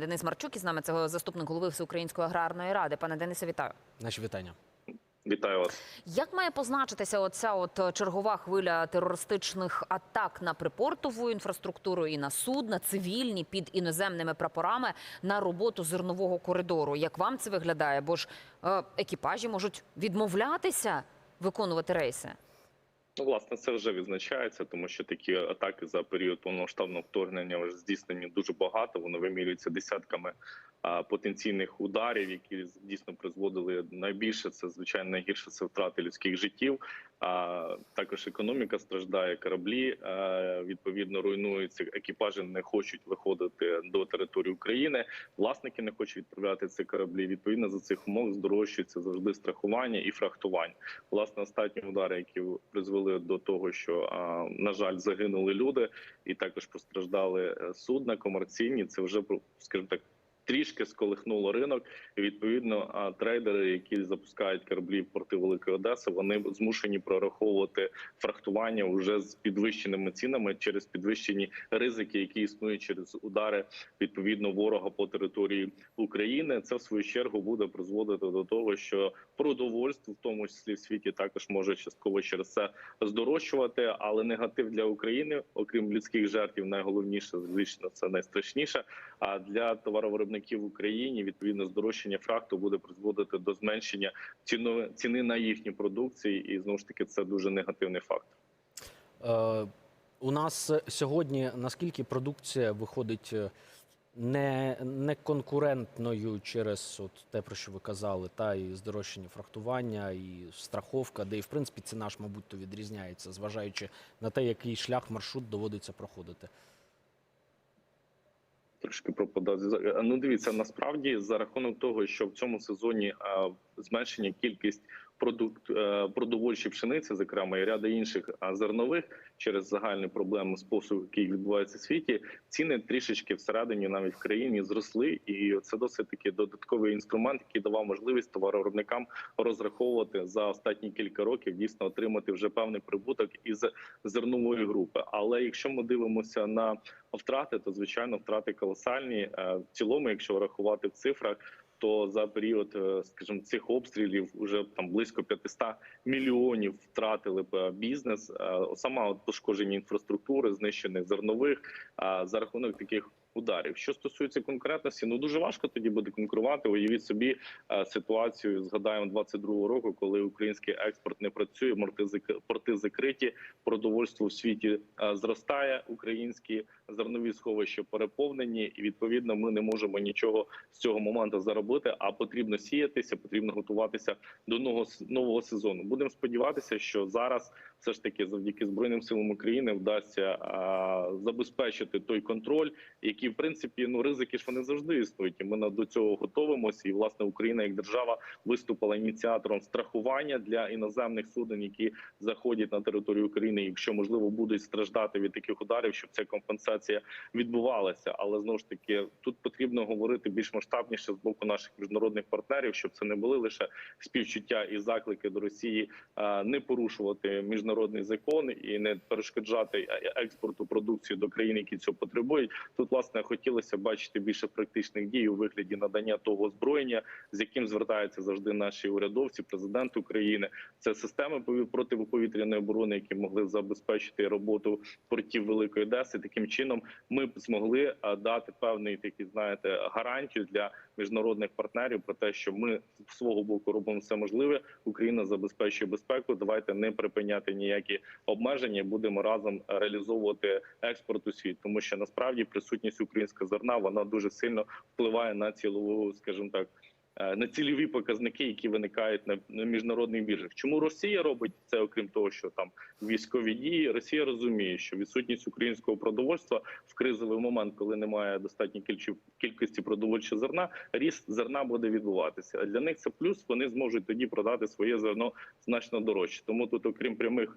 Денис Марчук із нами це заступник голови Всеукраїнської аграрної ради. Пане Денисе, вітаю. Наші вітання. Вітаю вас. Як має позначитися оця от е, чергова хвиля терористичних атак на припортову інфраструктуру і на судна, цивільні під іноземними прапорами на роботу зернового коридору? Як вам це виглядає? Бо ж е, екіпажі можуть відмовлятися виконувати рейси. Ну, власне, це вже відзначається, тому що такі атаки за період повномасштабного вторгнення вже здійснені дуже багато. Вони вимірюються десятками а, потенційних ударів, які дійсно призводили найбільше. Це звичайно найгірше це втрати людських життів. А також економіка страждає, кораблі а, відповідно руйнуються. Екіпажі не хочуть виходити до території України. Власники не хочуть відправляти ці кораблі. Відповідно за цих умов здорожчується завжди страхування і фрахтування. Власне, останні удари, які призвели до того, що на жаль загинули люди, і також постраждали е, судна комерційні. Це вже скажімо так. Трішки сколихнуло ринок, і відповідно трейдери, які запускають кораблі в порти Великої Одеси, вони змушені прораховувати фрахтування вже з підвищеними цінами через підвищені ризики, які існують через удари відповідно ворога по території України. Це в свою чергу буде призводити до того, що продовольство, в тому числі в світі, також може частково через це здорожчувати. Але негатив для України, окрім людських жертв, найголовніше звично це найстрашніше. А для товаровиробників в Україні відповідно здорожчання фракту буде призводити до зменшення ціни, ціни на їхні продукції, і знову ж таки це дуже негативний фактор. Е, у нас сьогодні наскільки продукція виходить е, не, не конкурентною через от те, про що ви казали, та і здорожчання фрахтування, і страховка, де і в принципі ціна ж, мабуть, то відрізняється, зважаючи на те, який шлях маршрут доводиться проходити. Трошки пропадав зв'язок. Е, Ну дивіться, насправді за рахунок того, що в цьому сезоні е, зменшення кількість продукт е, продовольчої пшениці, зокрема і ряда інших зернових через загальні проблеми з посуху, які відбуваються в світі, ціни трішечки всередині, навіть в країні, зросли, і це досить таки додатковий інструмент, який давав можливість товаровиробникам розраховувати за останні кілька років, дійсно отримати вже певний прибуток із зернової групи. Але якщо ми дивимося на втрати, то звичайно втрати колосальні. Е, В цілому, якщо рахувати в цифрах, то за період, е, скажімо, цих обстрілів вже там близько 500 мільйонів втратили б бізнес. Е, Сама от пошкодження інфраструктури, знищених зернових за рахунок таких. Ударів, що стосується конкретності, ну дуже важко тоді буде конкурувати. Уявіть собі е, ситуацію. Згадаємо 22-го року, коли український експорт не працює, порти зак- закриті, продовольство в світі е, зростає. Українські зернові сховища переповнені, і відповідно ми не можемо нічого з цього моменту заробити. А потрібно сіятися, потрібно готуватися до нового сезону. Будемо сподіватися, що зараз все ж таки завдяки збройним силам України вдасться а, забезпечити той контроль, який в принципі ну ризики ж вони завжди існують. І ми до цього готовимося. І власне Україна як держава виступила ініціатором страхування для іноземних суден, які заходять на територію України. Якщо можливо будуть страждати від таких ударів, щоб ця компенсація відбувалася. Але знову ж таки тут потрібно говорити більш масштабніше з боку наших міжнародних партнерів, щоб це не були лише співчуття і заклики до Росії а, не порушувати міжнародний закон і не перешкоджати експорту продукції до країн, які цього потребують. Тут власне хотілося бачити більше практичних дій у вигляді надання того озброєння, з яким звертаються завжди наші урядовці, президент України. Це системи пові- протиповітряної оборони, які могли забезпечити роботу портів Великої Одеси. Таким чином ми б змогли дати певний такий, знаєте, гарантію для міжнародних партнерів про те, що ми з свого боку робимо все можливе. Україна забезпечує безпеку. Давайте не припиняти ніякі обмеження. Будемо разом реалізовувати експорт у світ, тому що насправді присутність українського зерна вона дуже сильно впливає на цілову, скажімо так. Е, На цільові показники, які виникають на, на міжнародних біржах, чому Росія робить це, окрім того, що там військові дії, Росія розуміє, що відсутність українського продовольства в кризовий момент, коли немає достатньої кількості- продовольчого зерна, ріст зерна буде відбуватися. А для них це плюс. Вони зможуть тоді продати своє зерно значно дорожче. Тому тут, окрім прямих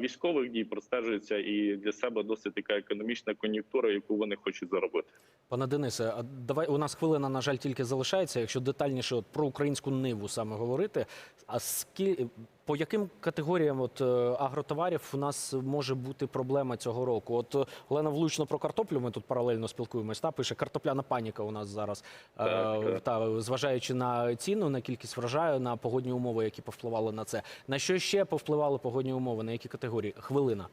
військових дій, простежується і для себе досить така економічна кон'юнктура, яку вони хочуть заробити. Пане Денисе, а давай у нас хвилина, на жаль, тільки залишається. Якщо детальніше от, про українську ниву саме говорити, а скільки По яким категоріям от, е, агротоварів у нас може бути проблема цього року? От е, Олена влучно про картоплю. Ми тут паралельно спілкуємось. Та пише картопляна паніка у нас зараз. Е, Так, так. Та зважаючи на ціну, на кількість врожаю, на погодні умови, які повпливали на це. На що ще повпливали погодні умови? На які категорії? Хвилина.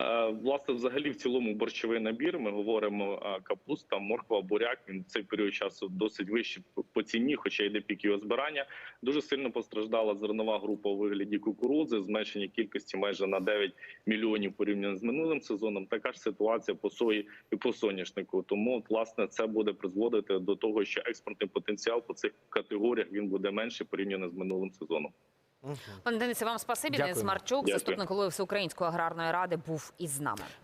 Е, Власне, взагалі, в цілому борщовий набір. Ми говоримо е, капуста, морква, буряк. Він в цей період часу досить вищий по- ціні, хоча йде пік його збирання. Дуже сильно постраждала зернова група у вигляді кукурудзи, зменшення кількості майже на 9 мільйонів порівняно з минулим сезоном. Така ж ситуація по сої і по соняшнику. Тому власне це буде призводити до того, що експортний потенціал по цих категоріях він буде менший порівняно з минулим сезоном. Пане Денисе, вам спасибі. Дякуємо. Денис Марчук, заступник голови Всеукраїнської аграрної ради, був із нами.